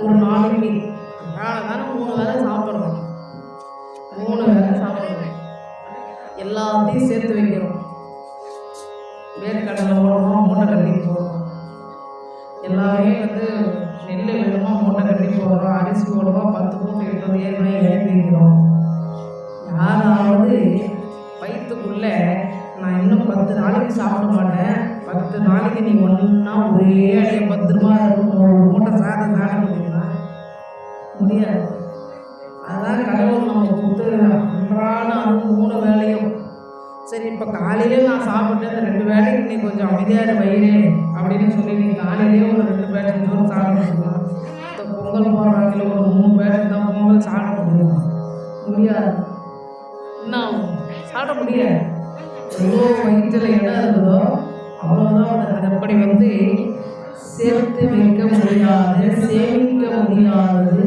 ஒரு நாளைக்கு அதனால தானே மூணு வேளை சாப்பிட்றோம் மூணு வேளை சாப்பிட்றோம் எல்லாத்தையும் சேர்த்து வைக்கிறோம் வேர்க்கடலை போடுறோம் மூட்டை கட்டி போடுறோம் எல்லாமே வந்து நெல் வேணுமா மூட்டை கட்டி போடுறோம் அரிசி போடுறோம் பத்து மூட்டை எட்டு ஏற்கனவே எழுப்பி வைக்கிறோம் யாராவது வயிற்றுக்குள்ள நான் இன்னும் பத்து நாளைக்கு சாப்பிட மாட்டேன். பத்து நாளைக்கு நீ ஒன்றா ஒரே அடைய பத்திரமா இருக்கும் ஒரு மூட்டை சாதம் சாப்பிட முடியுமா? முடியாது. அதான் கடவுள் நம்ம கொடுத்து அன்றான அது மூணு வேலையும் சரி இப்போ காலையிலே நான் சாப்பிட்டு இந்த ரெண்டு வேலைக்கு நீ கொஞ்சம் அமைதியாக இரு வயிறு அப்படின்னு சொல்லி நீ காலையிலேயே ஒரு ரெண்டு வேலை தூரம் முடியுமா? இந்த பொங்கல் போடுறாங்களே ஒரு மூணு வேலை தான் பொங்கல் சாப்பிட முடியுமா? முடியாது. நான் சாப்பிட முடியாது எவ்வளோ வயிற்றில் இடம் இருக்குதோ அவ்வளோதான் அப்படி வந்து சேர்த்து வைக்க முடியாது சேமிக்க முடியாதது.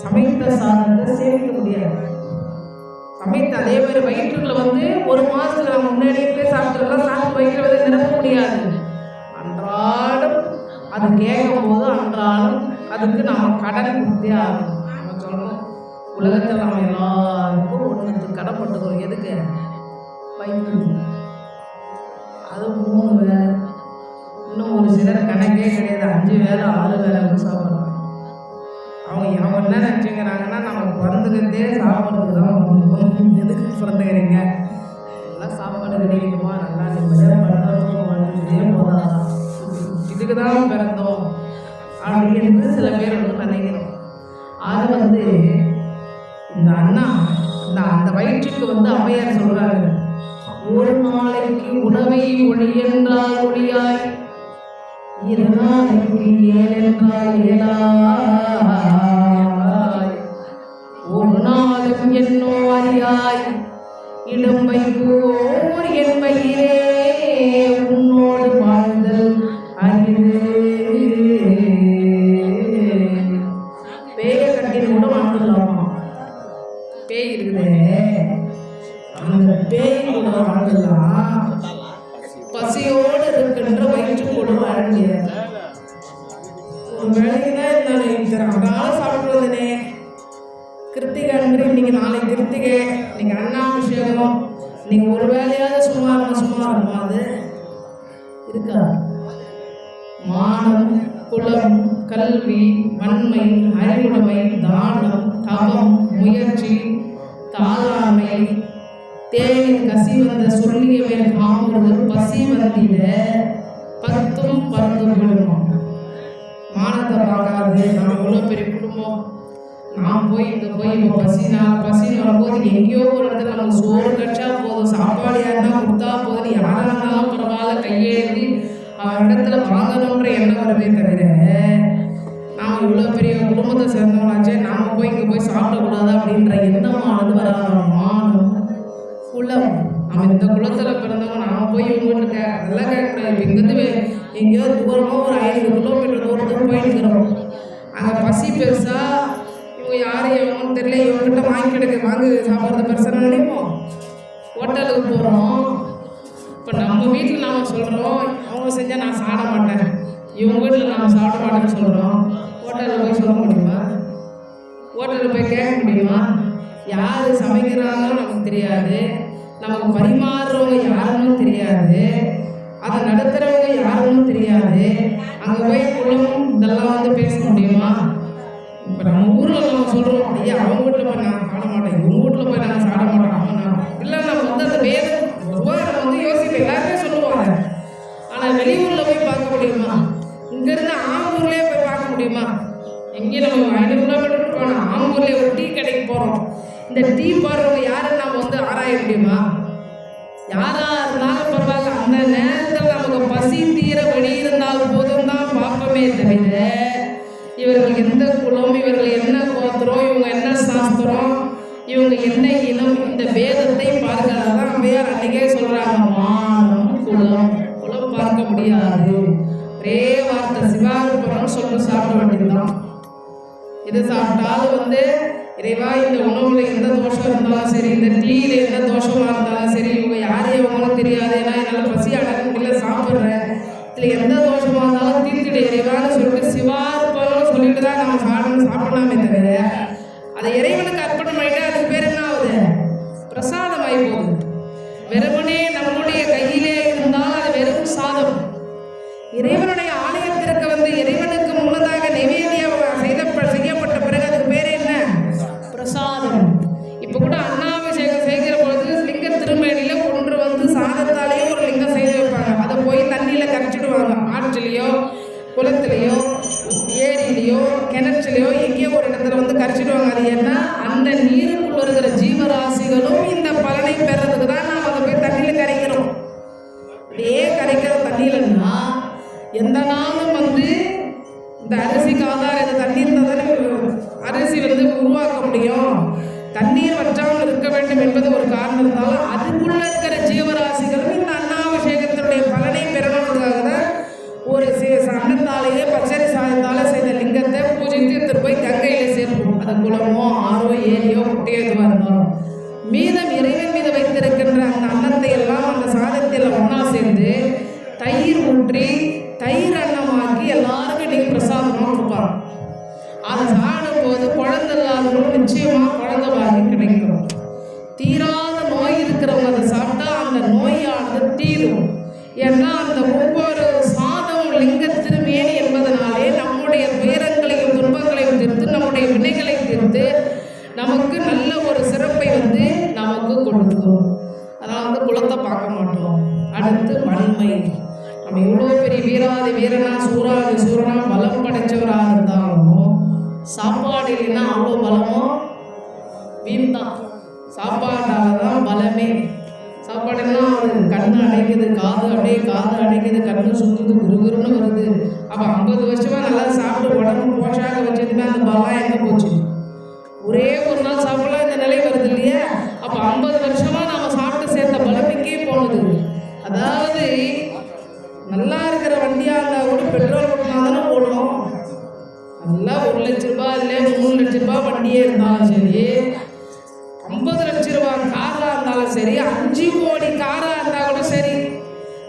சமைத்த சாதத்தை சேமிக்க முடியாது. சமைத்த அதே மாதிரி வயிற்றுக்குள்ள வந்து ஒரு மாதத்துல நம்ம முன்னாடியே போய் சாப்பிட்டுலாம் சாப்பிட்டு வயிற்றுல வந்து நிரப்ப முடியாது. அன்றாடம் அது கேட்கும் போது அன்றாடம் அதுக்கு நாம் கடன் கொடுத்தே ஆகணும். நம்ம சொல்லணும். உலகத்தில் நம்ம எல்லாருக்கும் ஒன்றுக்கு கடைப்பட்டுக்கிறோம் எதுக்கு? வயிற்று அது மூணு வேலை. இன்னும் ஒரு சிலர் கணக்கே கிடையாது. அஞ்சு வேலை ஆறு வேலை சாப்பிட்றாங்க. அவங்க அவங்க என்ன நினச்சிக்கிறாங்கன்னா நம்ம பிறந்துக்கிட்டே சாப்பிட்றதுக்கு தான் எதுக்கு பிறந்துக்கிறீங்க? நல்லா சாப்பாடு கிடைக்குமா நல்லா நிம்மதியாக பண்ணுறோம் வாழ்ந்துட்டே போதாதா இதுக்கு தான் பிறந்தோம். அப்படின்னு சில பேர் வந்து நினைக்கிறோம் அது வந்து இந்த அண்ணா இந்த அந்த வயிற்றுக்கு வந்து அம்மையார் சொல்கிறாரு ஒரு நாளைக்கு உணவை ஒளி என்றால் ஒளியாய் இரு நாளைக்கு ஏழென்றால் ஏழாய் ஒரு நாளும் என்னோ அறியாய் இடும்பை போர் என் வயிறே உன்னோடு வாழ்தல் அரிது. கூட பசியோடு இருக்கின்ற வயிற்று கூட ஒரு வேலைக்கு இருந்தாலும் இந்த அன்றாட சாப்பிடுவதுனே கிருத்திகை அன்று இன்னைக்கு நாளைக்கு கிருத்திகை இன்னைக்கு அண்ணாபிஷேகம் நீங்க ஒரு வேலையாவது சும்மா இருந்தா சும்மா இருக்காது அது? இருக்கா? மானம் குலம் கல்வி வன்மை அறிவுடைமை தானம் தவம் முயற்சி தாளாமை தேனின் கசி வந்த சொல்லியவை காமுறது பசி வந்திட பத்தும் பறந்து விடுமா மானத்தை பார்க்காது நம்ம இவ்வளோ பெரிய குடும்பம். நான் போய் இங்கே போய் இப்போ பசி பசின்னு வரும்போது எங்கேயோ ஒரு இடத்துல நமக்கு சோறு கட்சா போதும் சாப்பாடு யாருன்னா கொடுத்தா போதும் யாராக இருந்தாலும் பரவாயில்ல கையேந்தி அவன் இடத்துல வாங்கணுன்ற எண்ணம் வரவே தவிர நாம் இவ்வளோ பெரிய குடும்பத்தை சேர்ந்தவங்களாச்சே நாம் போய் இங்கே போய் சாப்பிடக்கூடாது அப்படின்ற எண்ணமானது வராத மானம் இந்த குளத்தில் பிறந்தவங்க நான் போய் இவங்ககிட்ட அதெல்லாம் கேட்கக்கூடாது. இப்போ இங்கேருந்து எங்கேயாவது எங்கேயோ தூரமாக ஒரு ஐநூறு கிலோமீட்டர் தூரத்துக்கு போயிட்டு இருக்கிறோம் அங்கே பசி பெருசா இவங்க யார் எவங்கன்னு தெரியல. இவங்ககிட்ட வாங்கி கிடைக்க. வாங்கி சாப்பிட்றது பெருசாக நினைப்போம்? ஹோட்டலுக்கு போகிறோம் இப்போ நம்ம வீட்டில் நாம் சொல்கிறோம் அவங்க செஞ்சால் நான் சாப்பிட மாட்டேன். இவங்க வீட்டில் நாம் சாப்பிட மாட்டேன்னு சொல்கிறோம் ஹோட்டலில் போய் சொல்ல முடியுமா? ஹோட்டலில் போய் கேட்க முடியுமா? யார் சமைக்கிறாங்கன்னு நமக்கு தெரியாது. நமக்கு பரிமாறுறவங்க யாருன்னு தெரியாது. அதை நடத்துகிறவங்க யாருன்னு தெரியாது. அங்கே போய் குடும்பம் இதெல்லாம் வந்து பேச முடியுமா? இப்போ நம்ம ஊரில் நம்ம சொல்கிறோம் ஐயா அவங்க வீட்டில் போய் நான் சாட மாட்டேன் இவங்க வீட்டில் போய் நாங்கள் சாட மாட்டேன் அவங்க இல்லை நம்ம வந்து அந்த வேதம் பொதுவாக நம்ம வந்து யோசிப்போம். எல்லாருமே சொல்லுவாங்க. ஆனால் வெளியூரில் போய் பார்க்க முடியுமா? இங்கேருந்து ஆம்பூர்லேயே போய் பார்க்க முடியுமா? எங்கேயும் நம்ம ஐநூறு கிலோமீட்டர் போனோம் ஆம்பூர்லேயே ஒரு டீ கடைக்கு போகிறோம் இந்த டீ போடுறவங்க யாரா இருந்தாலும் பரவாயில்ல அந்த நேரத்தில் நமக்கு பசி தீர வழி இருந்தால் போதும் தான் பார்ப்போமே தவிர இவர்கள் எந்த குலம் இவர்கள் என்ன கோத்திரம் இவங்க என்ன சாஸ்திரம் இவங்க என்ன இனம் இந்த வேதத்தை பார்க்கிறதான் அம்மையார் அன்னைக்கே சொல்றாங்க மானம் குலம் குலம் பார்க்க முடியாது. ஒரே வார்த்தை சிவாரூபம் சொல்லு சாப்பிட வேண்டியதுதான். இதை சாப்பிட்டாலும் வந்து இறைவா இந்த உணவுல எந்த தோஷம் இருந்தாலும் சரி இந்த டீல எந்த தோஷமா இருந்தாலும் சரி இவங்க யார் இவங்களும் தெரியாது. ஏன்னா என்னால் பசி அடக்க முடியல சாப்பிட்றேன். இதில் எந்த தோஷமா இருந்தாலும் தீர்த்துட்டு இறைவான்னு சொல்லிட்டு சிவார் சொல்லிட்டு தான் நம்ம சாப்பிடணும் சாப்பிடலாமே தவிர அதை இறைவனுக்கு ஜீவராசிகளும் இந்த பலனை பெறதுக்கு தான் நாம் அதை போய் தண்ணியில் கரைக்கிறோம் அப்படியே கரைக்கிற தண்ணியிலன்னா எந்த நாளும் வந்து இந்த அரிசிக்கு ஆதாரம் இந்த தண்ணீர் தான் தானே அரிசி வந்து உருவாக்க முடியும். தண்ணீர் வற்றாமல் இருக்க வேண்டும் என்பது ஒரு காரணம் இருந்தாலும் அதுக்குள்ள இருக்கிற ஜீவன் இன்னைக்கு இருப்பாங்க அது அதை சாப்பிடும்போது குழந்தை இல்லாதவங்களும் நிச்சயமாக குழந்தை வாங்கி கிடைக்கும். தீராத நோய் இருக்கிறவங்க அதை சாப்பிட்டா அந்த நோயானது தீரும். ஏன்னா அந்த ஒவ்வொரு சாதம் லிங்க திருமேனி என்பதனாலே நம்முடைய துயரங்களையும் துன்பங்களையும் தீர்த்து நம்முடைய வினைகளை தீர்த்து நமக்கு நல்ல ஒரு சிறப்பை வந்து நமக்கு கொடுக்கும். அதனால் வந்து குளத்தை பார்க்க மாட்டோம். அடுத்து வன்மை. நம்ம எவ்வளோ பெரிய வீராதி வீரனா சூராதி சூரனா பலம் படைச்சவராக இருந்தாலும் சாப்பாடு இல்லைன்னா அவ்வளோ பலமும் வீண் தான் சாப்பாட்டால் தான் பலமே. சாப்பாடுன்னா ஒரு கண்ணு அடைக்குது காது அப்படியே காது அடைக்குது கண்ணு சுத்துது குருகுருன்னு வருது. அப்போ ஐம்பது வருஷமாக நல்லா சாப்பிட்டு உடம்பு போஷாக வச்சதுமே அந்த பலம் எங்கே போச்சு? ஒரே ஒரு நாள் சாப்பிடலாம் இந்த நிலை வருது இல்லையா? அப்போ ஐம்பது வருஷமாக நாம் சாப்பிட்டு சேர்ந்த பலம் எங்கே போனது. அதாவது நல்லா ஒரு லட்ச ரூபா இல்லை மூணு லட்ச ரூபாய் வண்டியே இருந்தாலும் சரி ஐம்பது லட்ச ரூபா காராக இருந்தாலும் சரி அஞ்சு கோடி காராக இருந்தால் கூட சரி.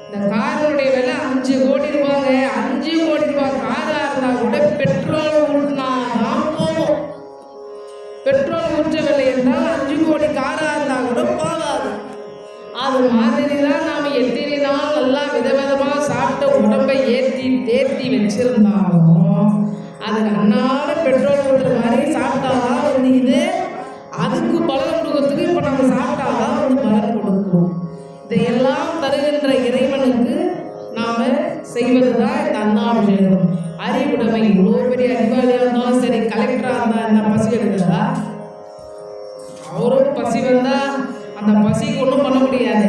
இந்த காரினுடைய விலை அஞ்சு கோடி ரூபாங்க. அஞ்சு கோடி ரூபாய் காராக இருந்தால் கூட பெட்ரோல் ஊட்டினா தான் போகும் பெட்ரோல் முடிஞ்ச விலை இருந்தால் அஞ்சு கோடி காராக இருந்தால் கூட போகாது அது மாதிரி தான் நாம் எத்தனை நாள் நல்லா விதவிதமாக சாப்பிட்டு உடம்பை ஏற்றி தேர்த்தி வச்சிருந்தாலும் அது அன்னால பெட்ரோல் ஊற்றுற மாதிரி சாப்பிட்டாதான் வந்து இது. அதுக்கு பலன் கொடுக்கறதுக்கு இப்போ நம்ம சாப்பிட்டாதான் வந்து பலன் கொடுக்கும் இதையெல்லாம் தருகின்ற இறைவனுக்கு நாம் செய்வது தான் இந்த அன்னாபிஷேகம் அறிவுடைமை இவ்வளோ பெரிய அதிகாரியாக இருந்தாலும் சரி கலெக்டராக இருந்தால் என்ன பசி எடுக்கிறதா? அவரும் பசி வந்தால் அந்த பசிக்கு ஒன்றும் பண்ண முடியாது.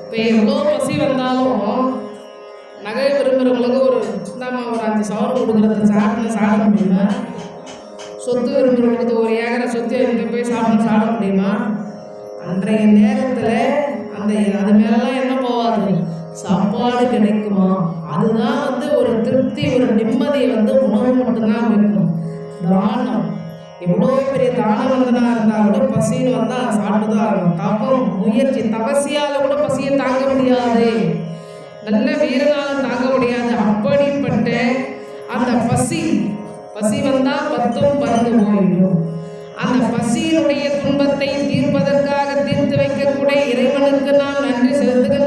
இப்போ எவ்வளோ பசி வந்தாலும் நகை விரும்புகிறவங்களுக்கு ஒரு நம்ம ஒரு அஞ்சு சவரம் கொடுக்குறது சாப்பிட்டு சாப்பிட முடியுமா? சொத்து விரும்புகிறவங்களுக்கு ஒரு ஏக்கரை சொத்து எங்கே போய் சாப்பிட சாப்பிட முடியுமா? அன்றைய நேரத்தில் அந்த அது மேலெல்லாம் என்ன போகாது சாப்பாடு கிடைக்குமா? அதுதான் வந்து ஒரு திருப்தி ஒரு நிம்மதியை வந்து உணவு மட்டும்தான் வைக்கணும் தானம். எவ்வளோ பெரிய தானவந்தனாக இருந்தால் கூட பசின்னு வந்தால் சாப்பிட்டு தான் ஆகணும். தப்பம் முயற்சி தபசியால் கூட பசியை தாங்க முடியாது. நல்ல வீரனால தாங்க முடியாது அப்படிப்பட்ட அந்த பசி பசி வந்தால் பத்தும் பறந்து போயிடும். அந்த பசியினுடைய துன்பத்தை தீர்ப்பதற்காக தீர்த்து வைக்கக்கூடிய இறைவனுக்கு நாம் நன்றி செலுத்துகின்றவர்களாகத்தான்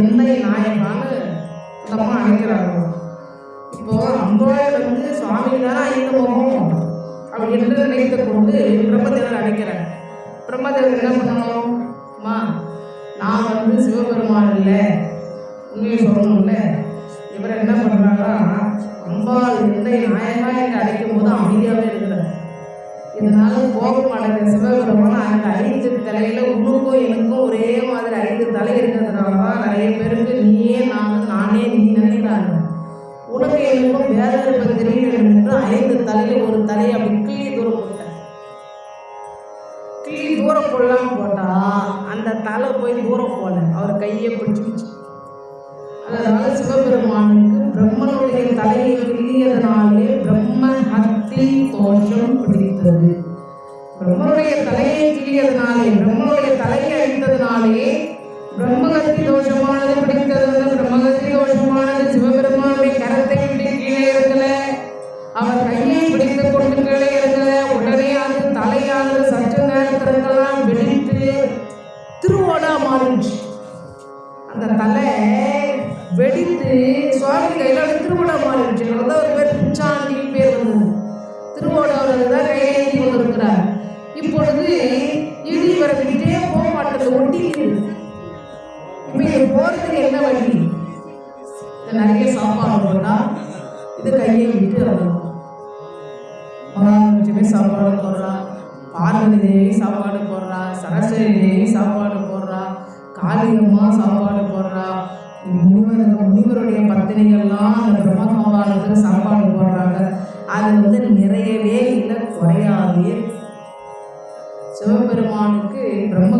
எந்தை நாயகான்னு அந்த அம்மா இப்போ அம்பாள் வந்து சுவாமி தானே ஐந்து முகம் அப்படி என்று நினைத்து கொண்டு பிரம்மதேவர் அழைக்கிறார். பிரம்மதேவர் என்ன பண்ணணும்? அம்மா நான் வந்து சிவபெருமான் இல்லை. உண்மையை சொல்லணும்ல. இவர் என்ன பண்ணுறாரா அம்பாள் எந்தை நாயகா என்று அழைக்கும் போது அமைதியாகவே இருக்கிறார். இதனால கோபம் அடைந்த சிவபெருமான் அந்த ஐந்து தலையில உனக்கும் எனக்கும் ஒரே மாதிரி ஐந்து தலை இருக்கிறதுனால தான் நிறைய பேருக்கு நீயே நான் நானே நீ நினைக்கிறாங்க. உனக்கு எனக்கும் வேற இருப்பது தெரியல என்று ஐந்து தலையில ஒரு தலையை அப்படி கிள்ளி தூரம் போட்டேன் கிளி தூரம் போடலாம் போட்டா அந்த தலை போய் தூரம் போல அவர் கையை பிடிச்சிச்சு அதனால சிவபெருமானுக்கு பிரம்மனுடைய தலையை கிள்ளியதனாலே பிரம்ம ஹத்தி தோஷம் பிடித்தது பிரம்மனுடைய தலையை கிள்ளியதனாலே பிரம்மனுடைய தலையை அழித்ததனாலே பிரம்மகத்தி தோஷமானது பிடித்தது பிரம்மகத்தி தோஷமானது சிவபெருமானுடைய கரத்தை விட்டு கீழே இருக்கல அவர் கையை பிடித்துக் கொண்டு கீழே இருக்கல உடனே அது தலையானது சற்று நேரத்திற்கெல்லாம் வெடித்து திருவோடா மாறுச்சு அந்த தலை வெடித்து சுவாமி கையில திருவிழா மாறிடுச்சு ஒரு பேர் பிச்சாண்டின்னு பேர் வந்தது. திருவோடாவில் தான் கொண்டிருக்கிறார் இப்பொழுது இது வரவிட்டே விட்டே போக மாட்டேது இது போறதுக்கு என்ன வழி? நிறைய சாப்பாடு போட்டா இது கையை விட்டு வரணும் மகாலட்சுமி சாப்பாடு போடுறா. பார்வதி தேவி சாப்பாடு போடுறா. சரஸ்வதி தேவி சாப்பாடு போடுறா. காளியம்மா சாப்பாடு போடுறா. முனிவர் முனிவருடைய பத்தினிகள்லாம் அந்த பிரம்மகாவாளத்துக்கு சாப்பாடு போடுறாங்க. அது வந்து நிறைய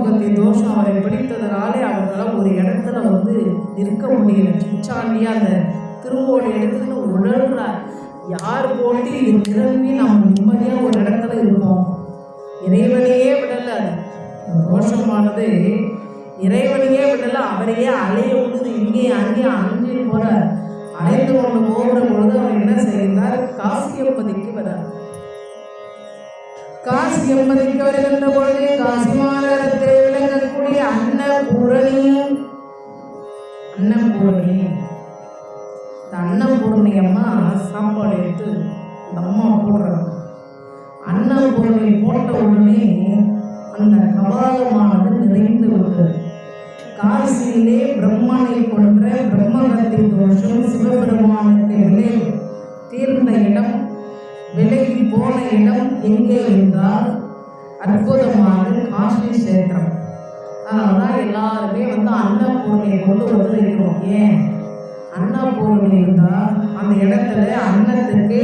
பிரம்மகத்தி தோஷம் அவரை பிடித்ததுனாலே அவர்களால் ஒரு இடத்துல வந்து நிற்க முடியல. சிச்சாண்டியா அந்த திருவோட இடத்துல உழல்றார் யார் போட்டு இது திரும்பி நாம் நிம்மதியாக ஒரு இடத்துல இருப்போம். இறைவனையே விடலை அது. தோஷமானது இறைவனையே விடல. அவரையே அலைய விடுது. இங்கே அங்கேயும் அங்கே போகிறார் அலைந்து கொண்டு போகிற பொழுது அவர் என்ன செய்தார் காசியப்பதிக்கு வரார். காசி எம்பதிக்கு வருகின்ற பொழுது காசி மாநகரத்தில் விளங்கக்கூடிய அன்னபூரணி அன்னபூரணி இந்த அன்னபூரணி அம்மா சாப்பாடு எடுத்து இந்த அம்மா போடுறாங்க. அன்னபூரணி போட்ட உடனே அந்த கபாலமானது நிறைந்து விட்டது. காசியிலே பிரம்மனை கொன்ற பிரம்மகத்தி தோஷம் சிவபெருமானுக்கு விலை தீர்ந்த இடம் விலகி போன இடம் எங்கே என்றால் அற்புதமான காஷ்மீர் கஷேத்திரம். அதனால தான் எல்லாருமே வந்து அன்னபூர்ணியை கொண்டு வந்து இருக்கிறோம் ஏன்? அன்னபூர்ணி இருந்தால் அந்த இடத்துல அன்னத்துக்கு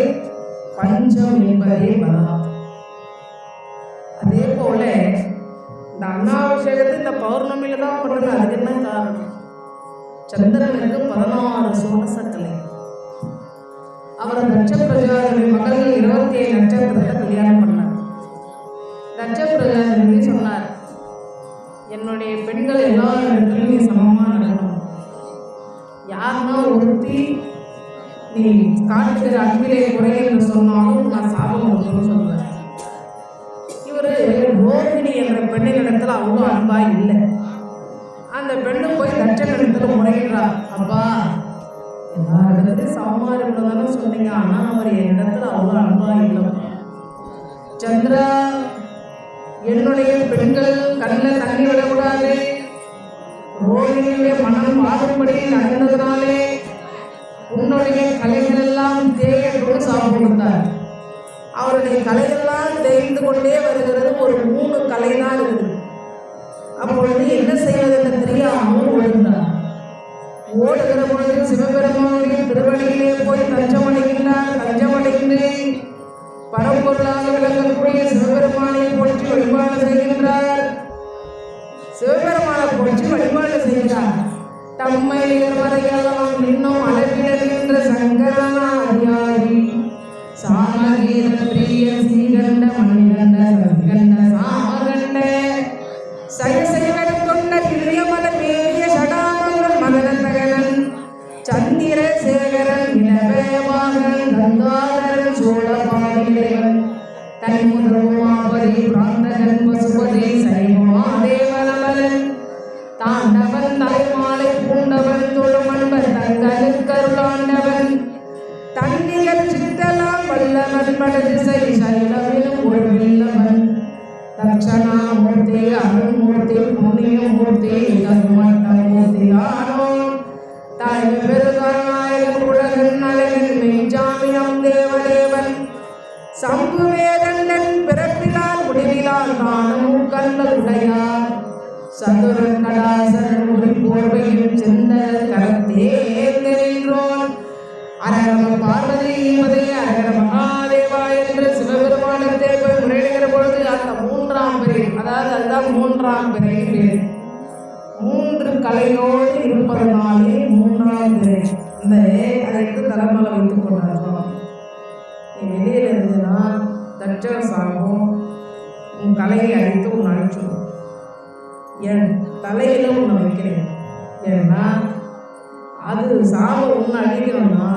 பஞ்சம் என்பதே வரலாம் அதே போல இந்த அன்னாபிஷேகத்தை இந்த பௌர்ணமியில தான் பண்ணுறது அதுக்கு என்ன காரணம்? சந்திரனுக்கு பதினாறு சோடசக்கலை அவர் தட்ச பிரஜாவுடைய மகள் இருபத்தி ஏழு நட்சத்திரத்தை கல்யாணம் பண்ணார். தட்ச பிரஜாபதி சொன்னார் என்னுடைய பெண்கள் எல்லா இடத்துலையும் நீ சமமாக நடக்கணும் யாருன்னா ஒருத்தி நீ காட்டுகிற அன்பிலே குறை என்று சொன்னாலும் நான் சாபம் கொடுக்கணும்னு சொல்லுவேன். இவர் ரோஹிணி என்ற பெண்ணின் இடத்துல அவ்வளோ அன்பாக இல்லை. அந்த பெண்ணு போய் தட்சனிடத்தில் முறையிடுறா அப்பா எல்லா இடத்துலையும் சமமா இருக்கணும் சொன்னீங்க. ஆனால் அவர் இடத்துல அவ்வளோ அன்பா இல்லை? சந்திரா என்னுடைய பெண்கள் கண்ணில் தண்ணி விடக்கூடாது. ரோகிணியுடைய மனம் வாடும்படி நடந்ததுனாலே உன்னுடைய கலைகள் எல்லாம் தேயட்டும் சாப்பிட்டு கொடுத்தார். அவருடைய கலையெல்லாம் தேய்ந்து கொண்டே வருகிறது. ஒரு மூணு கலை தான் இருக்குது. அப்பொழுது என்ன செய்வது என்று தெரியாமல் ஓடுகிறார் ஓடுகிற பொழுது சிவபெருமானுடைய திருவடியிலே போய் தஞ்சமடைகின்றார். தஞ்சமடைந்து பரம்பொருளாக விளங்கக்கூடிய சிவபெருமானை போற்றி வழிபாடு செய்கின்றார். சிவபெருமானை போற்றி வழிபாடு செய்கிறார். தம்மை நிகழ்வதையெல்லாம் இன்னும் அளவிடுகின்ற சங்கரனாதியாரி சாமகீர பிரிய சீகண்ட மணிகண்ட சத்கண்ட சாமகண்ட தாண்டவன் தலைமாலை பூண்டவன் தொழுமன்பர் தங்களுக்கருளாண்டவன் தன்னிகர் சித்தலாம் வல்லவன் படதிசை சைலவிலும் ஒரு வில்லவன் தட்சணாமூர்த்தி அருள்மூர்த்தி புண்ணியமூர்த்தி தர்மத்தமூர்த்தி ஆனோ தாய் பெருகாநாயகன் உலகின் அழகின் மெய்ஜாமியம் தேவதேவன். சம்புவேதண்டன் பிறப்பிலால் முடிவிலால் நானும் கண்ட உடையார் சதுர கடாசன் ஒரு போர்வையும் செந்த கரத்தே நின்றோன் அரகம பார்வதி மதே அரகர மகாதேவா என்று சிவபெருமானத்தை போய் முறையிடுகிற பொழுது அந்த மூன்றாம் பிறை அதாவது அதுதான் மூன்றாம் பிறை மூன்று கலையோடு இருப்பதனாலே மூன்றாம் பிறை இந்த அழைத்து தலைமலை வைத்துக் கொண்டார்கள் நீ வெளியில இருந்ததுன்னா தட்சண சாகும் உன் கலையை அழித்து உன் அழிச்சிடும் என் தலையில நான் வைக்கிறேன். ஏன்னா அது சாவை ஒன்று அழிக்கணும்னா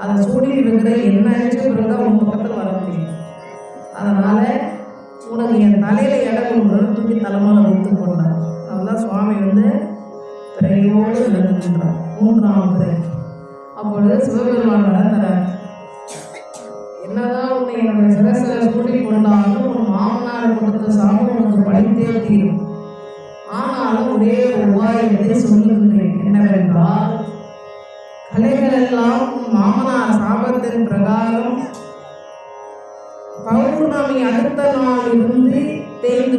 அதை சூடியில் இருக்கிற என்ன அழிச்சு பிறகுதான் உன் பக்கத்தில் வர முடியும். அதனால உனக்கு என் தலையில இடம் கொடுக்குறது தூக்கி தலைமையில வைத்து கொண்டார். அதுதான் சுவாமி வந்து பிறையோடு விளங்குகின்றார் மூன்றாம் பிறை. அப்பொழுது சிவபெருமான் வளர்ந்தார் என்னதான் உன்னை என்னுடைய சிறசில சூடி கொண்டாலும் உன் மாமனார் கொடுத்த சாபம் உனக்கு படித்தே தீரும். நானும் ஒரே ஒரு உபாயத்தை சொல்லுகிறேன் என்னவென்றால் கலைகள் எல்லாம் மாமனார் சாபத்தின் பிரகாரம் பௌர்ணமி அடுத்த நாள் இருந்து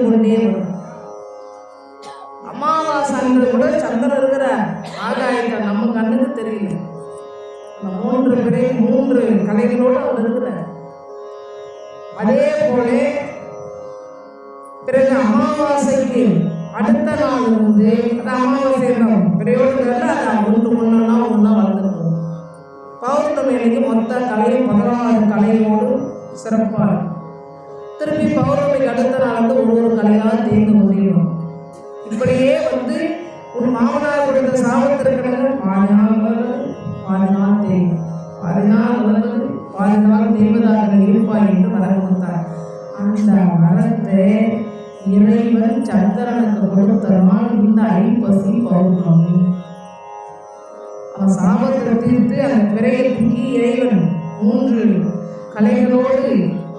கொண்டே வரும். அமாவாசை அன்று கூட சந்திரன் இருக்கிற ஆகாயத்தை நம்ம கண்ணுக்கு தெரியல. அந்த மூன்று பிறை மூன்று கலைகளோடு அவர் இருக்கிறார். அதே போல பிறகு அமாவாசைக்கு அடுத்த நாள் வந்து அது அமாவாசை தான் பிறையோடுங்கிறத அது ஒன்று ஒன்றா ஒன்றா வளர்ந்துருக்கும். பௌர்ணமி அன்னைக்கு மொத்த கலையும் பதினாறு கலையோடு சிறப்பாக திரும்பி பௌர்ணமிக்கு அடுத்த நாள் வந்து ஒரு ஒரு கலையாக தேர்ந்து முடியும் இப்படியே வந்து ஒரு மாமனார் கொடுத்த சாபத்திற்கு பாதி நாள் வளர்வது பாதி நாள் தெரியும் பாதி நாள் வளர்வது பாதி நாள் தேவதாக இருப்பாய் என்று வரம் கொடுத்தார் அந்த வரத்தை இறைவன் சந்திரனுக்கு கொடுத்தனால் இந்த ஐப்பசி பௌர்ணமி. அவன் சாபத்தை தீர்த்து அந்த பிறையை தூக்கி இறைவன் மூன்று கலைகளோடு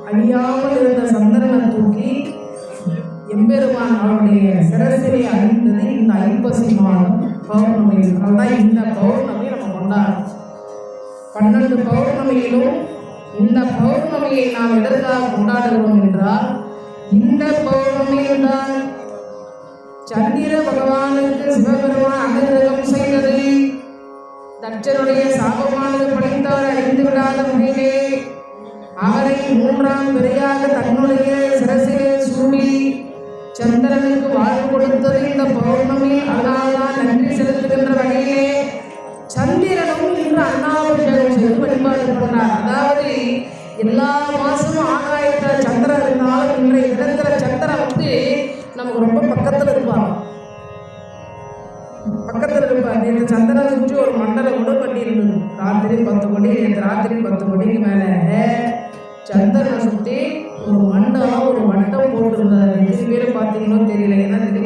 அழியாமல் இருந்த சந்திரனை தூக்கி எம்பெருமான் அவருடைய சிரசிலே அணிந்தது இந்த ஐப்பசி மாதம் பௌர்ணமி அதான் இந்த பௌர்ணமி நம்ம கொண்டாடுறோம். பன்னெண்டு பௌர்ணமியிலும் இந்த பௌர்ணமியை நாம் எதற்காக கொண்டாடுகிறோம் என்றால் இந்த பௌர்ணமியில் தான் சந்திர பகவானுக்கு சிவபெருமான் அனுகிரகம் செய்தது. தட்சனுடைய சாபமானது படைத்தார் அறிந்து விடாத வகையிலே அவரை மூன்றாம் பிறையாக தன்னுடைய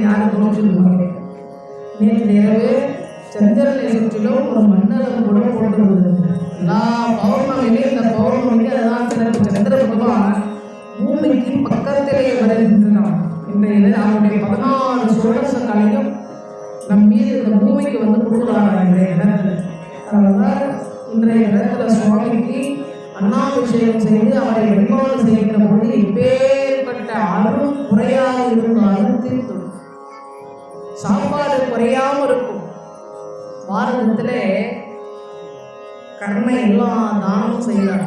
ஏன்னா திடீர்னு நேற்று இரவு சந்திரனை சுற்றிலும் ஒரு மண்டலம் கூட போட்டிருந்தது எல்லா பௌர்ணமியிலும் இந்த பௌர்ணமிக்கு அதுதான் சிறப்பு. சந்திர பகவான் பூமிக்கு பக்கத்திலே வருகின்றான் இன்றைய அவருடைய பதினாறு சோழச கலையும் நம் மீது இந்த பூமிக்கு வந்து கொடுக்குறாங்க இன்றைய இடத்துல அதனால் இன்றைய இடத்துல சுவாமிக்கு அண்ணாபிஷேகம் செய்து அவரை வெண்பாடு செய்கின்ற பொழுது இப்பேற்பட்ட அருள் குறையாக இருந்தாலும் தீர்த்துடும் சாப்பாடு குறையாம இருக்கும் பாரதத்தில் கடமை எல்லா தானமும் செய்கிறார்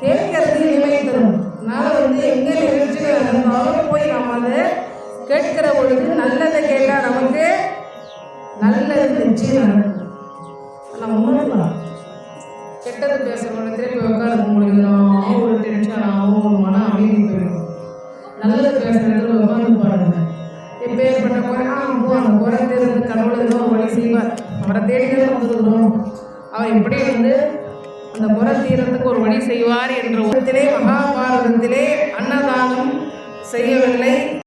கேட்கறது இனிமை தரும். அதனால வந்து எங்க நிகழ்ச்சிகள் இருந்தாலும் போய் நம்ம அதை கேட்கிற பொழுது நல்லதை கேட்டால் நமக்கு நல்லது நிச்சயம் நடக்கும். நம்ம உணரலாம் கெட்டது பேசுகிறவங்க திருப்பி உட்காந்து உங்களுக்கு நான் ஒரு டென்ஷன் ஆகும் ஒரு மன அமைதி போயிடும் நல்லது பேசுகிறதுல உட்காந்து பாருங்க. எப்பேற்பட்ட குறை ஆ போ அந்த குறை கடவுள் ஏதோ ஒரு வழி செய்வார். அவரை தேடி தான் வந்துருக்கிறோம் அவர் எப்படி வந்து அந்த குறை தீரத்துக்கு ஒரு வழி செய்வார் என்ற உலகத்திலே மகாபாரதத்திலே அன்னதானம் செய்யவில்லை.